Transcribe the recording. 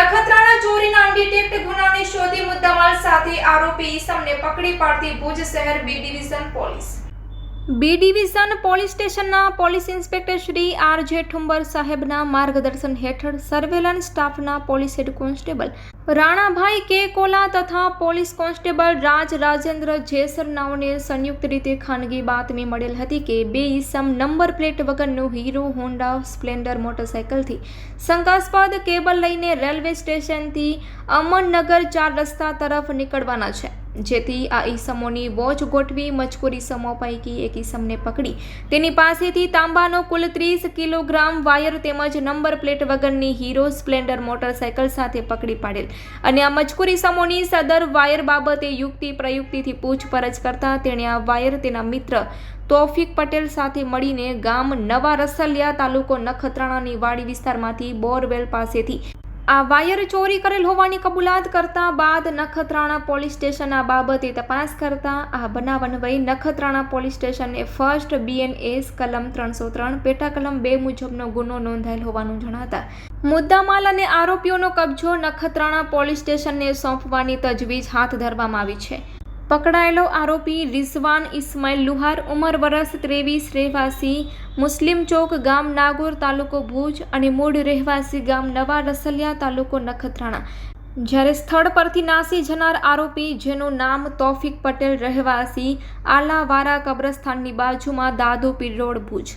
નખત્રાણા ચોરીના અનડિટેક્ટ ગુનાને શોધી મુદ્દામાલ સાથે આરોપી ઈસમને પકડી પાડતી ભુજ શહેર B division police. B division police સ્ટેશનના police inspector Shri R J Thumbar સાહેબના માર્ગદર્શન હેઠળ સર્વેલન્સ સ્ટાફના પોલીસ હેડ કોન્સ્ટેબલ રાણાભાઈ કે કોલા તથા પોલીસ કોન્સ્ટેબલ રાજ રાજેન્દ્ર જેસર નાવને સંયુક્ત રીતે ખાનગી બાતમી મળેલ હતી કે બે ઈસમ નંબર પ્લેટ વગરનું હીરો હોન્ડા સ્પ્લેન્ડર મોટરસાયકલથી શંકાસ્પદ કેબલ લઈને રેલવે સ્ટેશનથી અમનનગર ચાર રસ્તા તરફ નીકળવાના છે. જેથી આ ઈસમોની વોચ ગોઠવી મજકૂર ઈસમો પૈકી એક ઈસમને પકડી. તેની પાસેથી તાંબાનો કુલ ત્રીસ કિલોગ્રામ વાયર તેમજ નંબર પ્લેટ વગરની હીરો સ્પ્લેન્ડર મોટરસાયકલ સાથે પકડી પાડેલ. અને આ મજકૂર ઈસમોની સદર વાયર બાબતે યુક્તિ પ્રયુક્તિથી પૂછપરછ કરતા તેણે આ વાયર તેના મિત્ર તોફિક પટેલ સાથે મળીને ગામ નવા રસલિયા તાલુકો નખત્રાણાની વાડી વિસ્તારમાંથી બોરવેલ પાસેથી આ વાયર ચોરી કરેલ હોવાની કબૂલાત કરતા બાદ નખત્રાણા પોલીસ સ્ટેશન આ બાબતે તપાસ કરતા આ બનાવ અન્વયે નખત્રાણા પોલીસ સ્ટેશને ફર્સ્ટ બીએનએસ કલમ ત્રણસો ત્રણ, પેટા કલમ બે મુજબનો ગુનો નોંધાયેલ હોવાનું જણાતા મુદ્દામાલ અને આરોપીઓનો કબજો નખત્રાણા પોલીસ સ્ટેશનને સોંપવાની તજવીજ હાથ ધરવામાં આવી છે. પકડાયેલો આરોપી રિઝવાન ઇસ્માઇલ લુહાર, ઉંમર વરસ ત્રેવીસ રહેવાસી મુસ્લિમ ચોક ગામ નાગોર તાલુકો ભુજ અને મૂળ રહેવાસી ગામ નવા રસલિયા તાલુકો નખત્રાણા. જ્યારે સ્થળ પરથી નાસી જનાર આરોપી, જેનું નામ તોફિક પટેલ રહેવાસી, આલાવારા કબ્રસ્તાનની બાજુમાં દાદોપીર રોડ ભુજ.